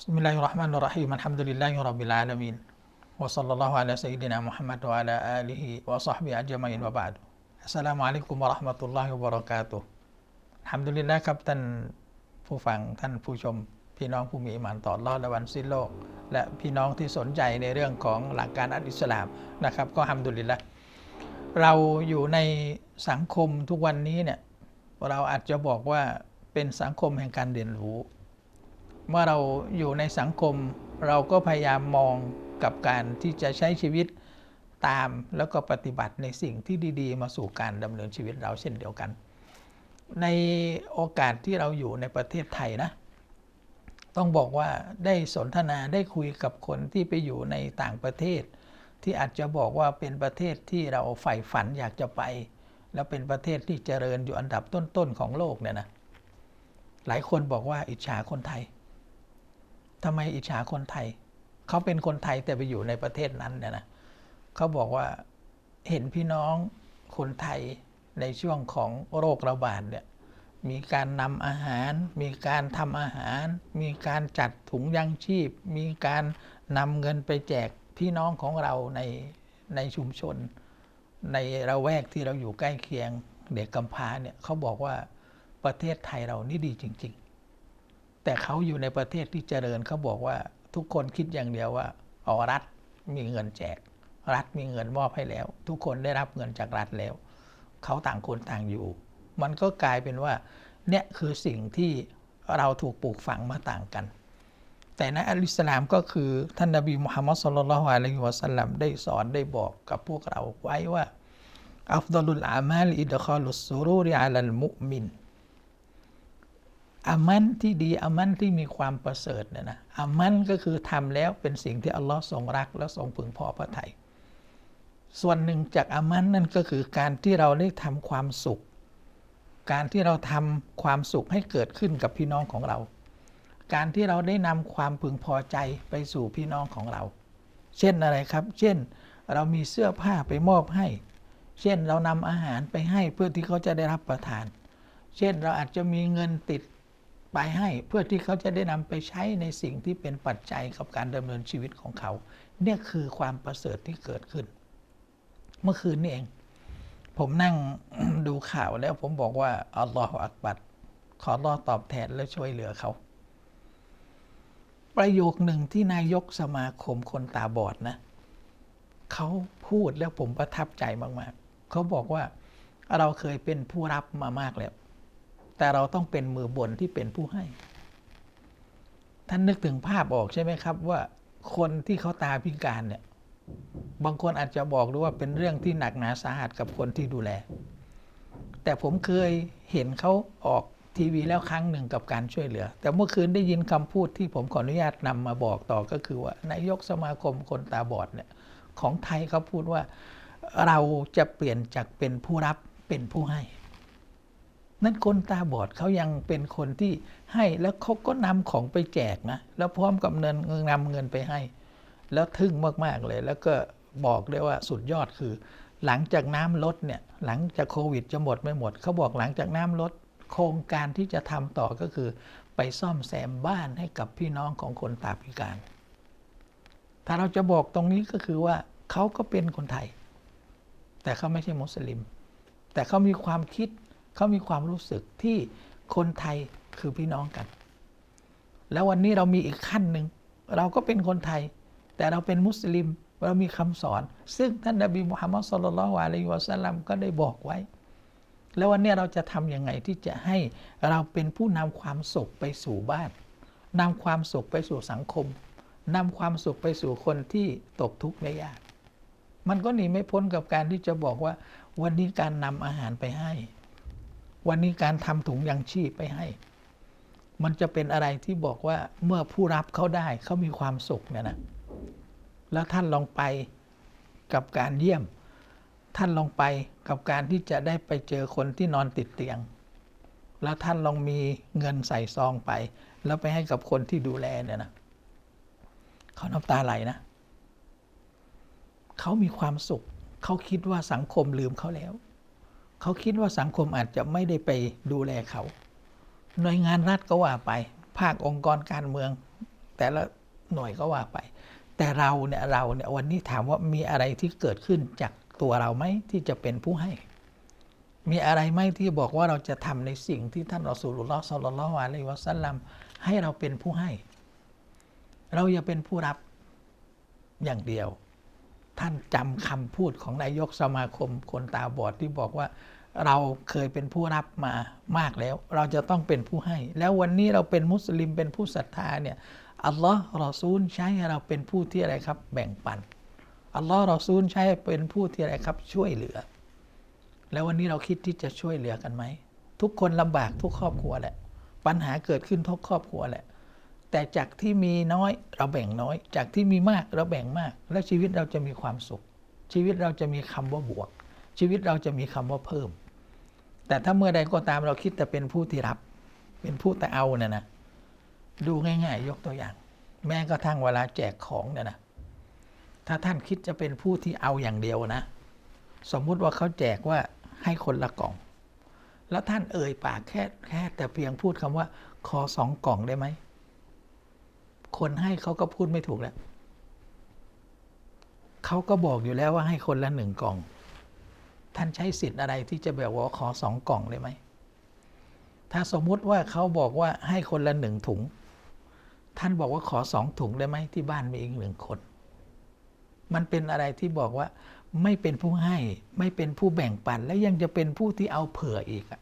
بسم الله الرحمن الرحيم الحمد لله رب العالمين وصلى الله على سيدنا محمد وعلى آله وصحبه أجمعين وبعد السلام عليكم ورحمة الله وبركاته الحمد لله ครับท่านผู้ฟังท่านผู้ชม พี่น้องผู้มีอิมานต่ออัลลอฮ์และวันสิ้นโลก และพี่น้องที่สนใจในเรื่องของหลักการอัลอิสลามนะครับ ก็ฮัมดุลิลละเราอยู่ในสังคมทุกวันนี้เนี่ยเราอาจจะบอกว่าเป็นสังคมแห่งการเรียนรู้ เมื่อเราอยู่ในสังคม เราก็พยายามมองกับการที่จะใช้ชีวิตตามแล้วก็ปฏิบัติในสิ่งที่ดี ๆ มาสู่การดำเนินชีวิตเราเช่นเดียวกัน ในโอกาสที่เราอยู่ในประเทศไทยนะ ต้องบอกว่าได้สนทนาได้คุยกับคนที่ไปอยู่ในต่างประเทศ ที่อาจจะบอกว่าเป็นประเทศที่เราใฝ่ฝันอยากจะไป แล้วเป็นประเทศที่เจริญอยู่อันดับต้นๆของโลกเนี่ยนะหลายคนบอกว่าอิจฉาคนไทย ทำไมอิจฉาคนไทย เขาเป็นคนไทยแต่ไปอยู่ในประเทศนั้นเนี่ยนะเขาบอกว่าเห็นพี่น้องคนไทยในช่วงของโรคระบาดเนี่ยมีการนำอาหาร มีการทำอาหาร มีการจัดถุงยังชีพ มีการนำเงินไปแจกพี่น้องของเราในในชุมชน ในระแวกที่เราอยู่ใกล้เคียงเด็กกำพร้าเนี่ยเขาบอกว่าประเทศไทยเรานี่ดีจริง ๆ แต่เขาอยู่ในประเทศที่เจริญเขาบอกว่าทุกคนคิดอย่างเดียวว่าเอารัฐมีเงินแจก รัฐมีเงินมอบให้แล้ว ทุกคนได้รับเงินจากรัฐแล้ว เขาต่างคนต่างอยู่ มันก็กลายเป็นว่าเนี่ยคือสิ่งที่เราถูกปลูกฝังมาต่างกัน แต่ในอัลอิสลามก็คือท่านนบีมุฮัมมัดสุลลัลฮุอะลัยฮิวะสัลลัมได้สอนได้บอกกับพวกเราไว้ว่าอัฟดลุลอามัลอิดคอลุสซูรูริอัลลมุมิน อามันที่ดีอามันที่มีความประเสริฐเนี่ยนะอามันก็คือทำแล้วเป็นสิ่งที่อัลลอฮ์ทรงรักและทรงพึงพอพระทยัยส่วนหนึ่งจากอามันนั่นก็คือการที่เราได้ทำความสุข การที่เราทำความสุขให้เกิดขึ้นกับพี่น้องของเรา การที่เราได้นำความพึงพอใจไปสู่พี่น้องของเรา เช่นอะไรครับ เช่นเรามีเสื้อผ้าไปมอบให้ เช่นเรานำอาหารไปให้เพื่อที่เขาจะได้รับประทาน เช่นเราอาจจะมีเงินติด ไปให้เพื่อที่เขาจะได้นำไปใช้ในสิ่งที่เป็นปัจจัยกับการดำเนินชีวิตของเขา เนี่ยคือความประเสริฐที่เกิดขึ้น เมื่อคืนนี่เอง ผมนั่งดูข่าวแล้วผมบอกว่าอัลลอฮฺอักบัดขอรอตอบแทนและช่วยเหลือเขา ประโยคหนึ่งที่นายกสมาคมคนตาบอดนะเขาพูดแล้วผมประทับใจมาก ๆ เขาบอกว่าเราเคยเป็นผู้รับมามากแล้ว แต่เราต้องเป็นมือบนที่เป็นผู้ให้ ท่านนึกถึงภาพออกใช่ไหมครับ ว่าคนที่เขาตาพิการเนี่ย บางคนอาจจะบอกด้วยว่าเป็นเรื่องที่หนักหนาสาหัสกับคนที่ดูแล แต่ผมเคยเห็นเขาออกทีวีแล้วครั้งหนึ่งกับการช่วยเหลือ แต่เมื่อคืนได้ยินคำพูดที่ผมขออนุญาตนำมาบอกต่อก็คือว่านายกสมาคมคนตาบอดเนี่ยของไทยเขาพูดว่าเราจะเปลี่ยนจากเป็นผู้รับเป็นผู้ให้ นั่นคนตาบอดเขายังเป็นคนที่ให้แล้วเขาก็นำของไปแจกนะ แล้วพร้อมกับเงินนำเงินไปให้ แล้วทึ่งมาก ๆ เลย แล้วก็บอกได้ว่าสุดยอดคือ หลังจากน้ำลดเนี่ยหลังจากโควิดจะหมดไม่หมด เขาบอกหลังจากน้ำลด โครงการที่จะทำต่อก็คือ ไปซ่อมแซมบ้านให้กับพี่น้องของคนตาพิการ ถ้าเราจะบอกตรงนี้ก็คือว่าเขาก็เป็นคนไทย แต่เขาไม่ใช่มุสลิม แต่เขามีความคิด เขามีความรู้สึกที่คนไทยคือพี่น้องกัน แล้ววันนี้เรามีอีกขั้นหนึ่ง เราก็เป็นคนไทย แต่เราเป็นมุสลิม เรามีคำสอน ซึ่งท่านนบีมุฮัมมัดสุลลัลวะลัยวะสัลลัมก็ได้บอกไว้ แล้ววันนี้เราจะทำยังไงที่จะให้เราเป็นผู้นำความสุขไปสู่บ้านนำความสุขไปสู่สังคมนำความสุขไปสู่คนที่ตกทุกข์ได้ยาก มันก็หนีไม่พ้นกับการที่จะบอกว่า วันนี้การนำอาหารไปให้ วันนี้การทำถุงยังชีพไปให้ มันจะเป็นอะไรที่บอกว่าเมื่อผู้รับเขาได้เขามีความสุขเนี่ยนะ แล้วท่านลองไปกับการเยี่ยม ท่านลองไปกับการที่จะได้ไปเจอคนที่นอนติดเตียง แล้วท่านลองมีเงินใส่ซองไป แล้วไปให้กับคนที่ดูแลเนี่ยนะเขาน้ำตาไหลนะ เขามีความสุข เขาคิดว่าสังคมลืมเขาแล้ว เขาคิดว่าสังคมอาจจะไม่ได้ไปดูแลเขาหน่วยงานรัฐก็ว่าไป ภาคองค์กรการเมือง แต่ละหน่วยก็ว่าไป แต่เราเนี่ยเราเนี่ยวันนี้ถามว่ามีอะไรที่เกิดขึ้นจากตัวเราไหมที่จะเป็นผู้ให้ มีอะไรไหมที่บอกว่าเราจะทำในสิ่งที่ท่านรอสูลุลลอฮ์สัลลัลลอฮุอะลัยวะสัลลัมให้เราเป็นผู้ให้ เราอย่าเป็นผู้รับอย่างเดียว ท่านจำคำพูดของนายกสมาคมคนตาบอดที่บอกว่า เราเคยเป็นผู้รับมามากแล้ว เราจะต้องเป็นผู้ให้ แล้ววันนี้เราเป็นมุสลิมเป็นผู้ศรัทธาเนี่ยอัลลอฮ์รอซูลใช้ให้เราเป็นผู้ที่อะไรครับ แบ่งปันอัลลอฮ์รอซูลใช้เป็นผู้ที่อะไรครับ ช่วยเหลือ แล้ววันนี้เราคิดที่จะช่วยเหลือกันไหมทุกคนลำบากทุกครอบครัวแหละ ปัญหาเกิดขึ้นทุกครอบครัวแหละ แต่จากที่มีน้อยเราแบ่งน้อย จากที่มีมากเราแบ่งมาก แล้วชีวิตเราจะมีความสุข ชีวิตเราจะมีคำว่าบวก ชีวิตเราจะมีคำว่าเพิ่ม แต่ถ้าเมื่อใดก็ตามเราคิดแต่เป็นผู้ที่รับ เป็นผู้แต่เอาเนี่ยนะดูง่ายๆ ยกตัวอย่าง แม้กระทั่งเวลาแจกของเนี่ยนะถ้าท่านคิดจะเป็นผู้ที่เอาอย่างเดียวนะ สมมุติว่าเขาแจกว่าให้คนละกล่อง แล้วท่านเอ่ยปากแค่แค่แต่เพียงพูดคำว่า ขอสองกล่องได้ไหม คนให้เขาก็พูดไม่ถูกแล้วเขาก็บอกอยู่แล้วว่าให้คนละหนึ่งกล่อง ท่านใช้สิทธิ์อะไรที่จะแบบว่าขอสองกล่องได้ไหม ถ้าสมมุติว่าเขาบอกว่าให้คนละหนึ่งถุง ท่านบอกว่าขอสองถุงได้ไหมที่บ้านมีอีกหนึ่งคน มันเป็นอะไรที่บอกว่าไม่เป็นผู้ให้ไม่เป็นผู้แบ่งปัน และยังจะเป็นผู้ที่เอาเผื่ออีกอะ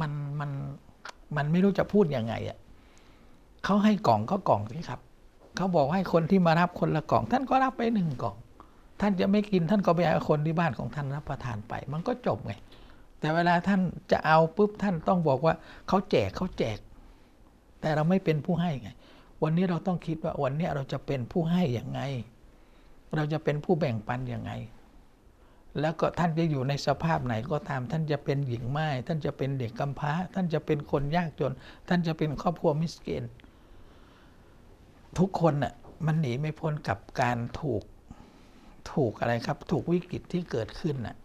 มันมันมันไม่รู้จะพูดยังไงอะ เขาให้กล่องก็กล่องสิครับ เขาบอกให้คนที่มารับคนละกล่อง ท่านก็รับไปหนึ่งกล่อง ท่านจะไม่กินท่านก็ไปเอาคนที่บ้านของท่านรับประทานไป มันก็จบไง แต่เวลาท่านจะเอาปุ๊บท่านต้องบอกว่าเขาแจกเขาแจก แต่เราไม่เป็นผู้ให้ไง วันนี้เราต้องคิดว่าวันนี้เราจะเป็นผู้ให้อย่างไง เราจะเป็นผู้แบ่งปันอย่างไงแล้วก็ท่านจะอยู่ในสภาพไหนก็ตาม ท่านจะเป็นหญิงไม้ท่านจะเป็นเด็กกำพร้า ท่านจะเป็นคนยากจน ท่านจะเป็นครอบครัวมิสเกน ทุกคนน่ะมันหนีไม่พ้นกับการถูกถูกอะไรครับ ถูกวิกฤตที่เกิดขึ้นน่ะ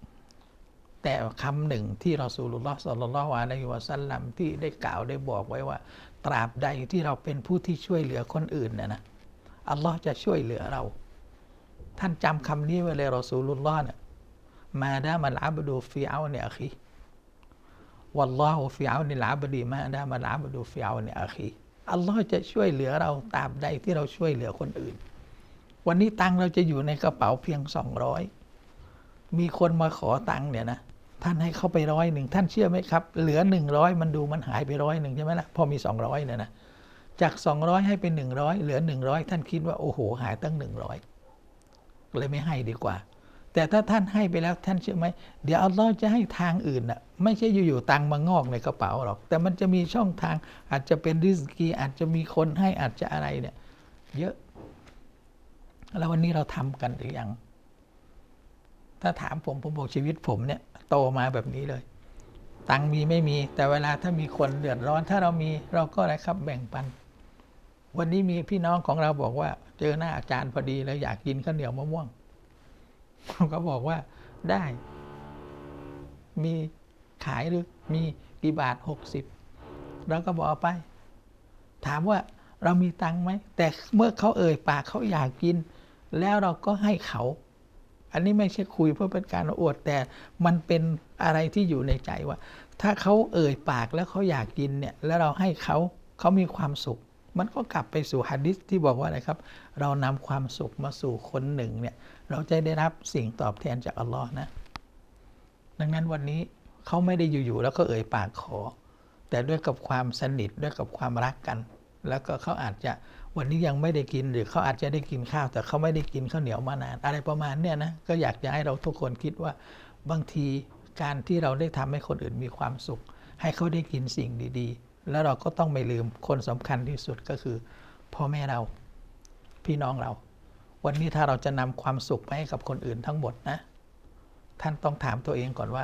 แต่คำหนึ่งที่เรอสูลุลลอฮ์สัลลัลลอฮุอะลัยฮิวะสัลลัมที่ได้กล่าวได้บอกไว้ว่า ตราบใดที่เราเป็นผู้ที่ช่วยเหลือคนอื่นเนี่ยนะอัลลอฮ์จะช่วยเหลือเรา ท่านจำคำนี้ไว้เลยเรอสูลุลลอฮ์เนี่ยมาดามัลอับดูฟิเอาเนี่ยอคีวัลลอฮุฟิเอานิลอับดีมาดามัลอับดูฟิเอาเนี่ยอคี อัลลอฮ์จะช่วยเหลือเราตาบใดที่เราช่วยเหลือคนอื่น วันนี้ตังเราจะอยู่ในกระเป๋าเพียงสองร้อยมีคนมาขอตังเนี่ยนะท่านให้เข้าไปร้อยหนึ่งท่านเชื่อไหมครับ เหลือหนึ่งร้อยมันดูมันหายไปร้อยหนึ่งใช่ไหมล่ะพอมีสองร้อยเนี่ยนะจากสองร้อยให้เป็นหนึ่งร้อยเหลือหนึ่งร้อยท่านคิดว่าโอ้โหหายตั้งหนึ่งร้อยเลยไม่ให้ดีกว่า แต่ถ้าท่านให้ไปแล้วท่านเชื่อไหมเดี๋ยวอัลลอฮ์จะให้ทางอื่นน่ะไม่ใช่อยู่ๆตังค์มางอกในกระเป๋าหรอก แต่มันจะมีช่องทางอาจจะเป็นริสกีอาจจะมีคนให้อาจจะอะไรเนี่ย เยอะ แล้ววันนี้เราทำกันหรือยังถ้าถามผมผมบอกชีวิตผมเนี่ย โตมาแบบนี้เลย ตังค์มีไม่มี แต่เวลาถ้ามีคนเดือดร้อน ถ้าเรามีเราก็อะไรครับแบ่งปัน วันนี้มีพี่น้องของเราบอกว่า เจอหน้าอาจารย์พอดีแล้วอยากกินข้าวเหนียวมะม่วง ผมก็บอกว่าได้ มีขายหรือมีกี่บาทหกสิบเราก็บอกไป ถามว่าเรามีตังค์ไหม แต่เมื่อเขาเอ่ยปากเขาอยากกิน แล้วเราก็ให้เขา อันนี้ไม่ใช่คุยเพื่อเป็นการอวดแต่มันเป็นอะไรที่อยู่ในใจว่า ถ้าเขาเอ่ยปากแล้วเขาอยากกินเนี่ย แล้วเราให้เขาเขามีความสุข มันก็กลับไปสู่ฮะดิษที่บอกว่าอะไรครับ เรานำความสุขมาสู่คนหนึ่งเนี่ย เราจะได้รับสิ่งตอบแทนจากอัลลอฮ์นะ ดังนั้นวันนี้เขาไม่ได้อยู่ ๆ แล้วก็เอ่ยปากขอ แต่ด้วยกับความสนิทด้วยกับความรักกัน แล้วก็เขาอาจจะวันนี้ยังไม่ได้กินหรือเขาอาจจะได้กินข้าว แต่เขาไม่ได้กินข้าวเหนียวมานาน อะไรประมาณเนี้ยนะก็อยากจะให้เราทุกคนคิดว่าบางทีการที่เราได้ทำให้คนอื่นมีความสุข ให้เขาได้กินสิ่งดี ๆ แล้วเราก็ต้องไม่ลืมคนสำคัญที่สุดก็คือ พ่อแม่เราพี่น้องเรา วันนี้ถ้าเราจะนำความสุขไปให้กับคนอื่นทั้งหมดนะ ท่านต้องถามตัวเองก่อนว่า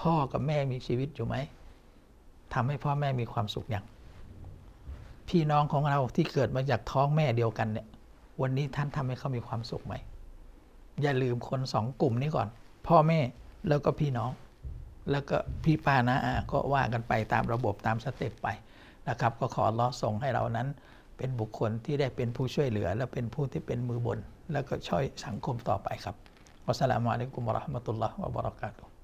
พ่อกับแม่มีชีวิตอยู่ไหมทำให้พ่อแม่มีความสุขอย่าง พี่น้องของเราที่เกิดมาจากท้องแม่เดียวกันเนี่ย วันนี้ท่านทำให้เขามีความสุขไหมอย่าลืมคนสองกลุ่มนี้ก่อน พ่อแม่แล้วก็พี่น้อง แล้วก็พี่ป้านะก็ว่ากันไปตามระบบตามสเต็ปไปนะครับ ก็ขอล้อส่งให้เรานั้น เป็นบุคคลที่ได้เป็นผู้ช่วยเหลือ และเป็นผู้ที่เป็นมือบน แล้วก็ช่วยสังคมต่อไปครับวัสสลามุอะลัยกุมวะราะห์มะตุลลอฮ์วะบะเราะกาตุฮ์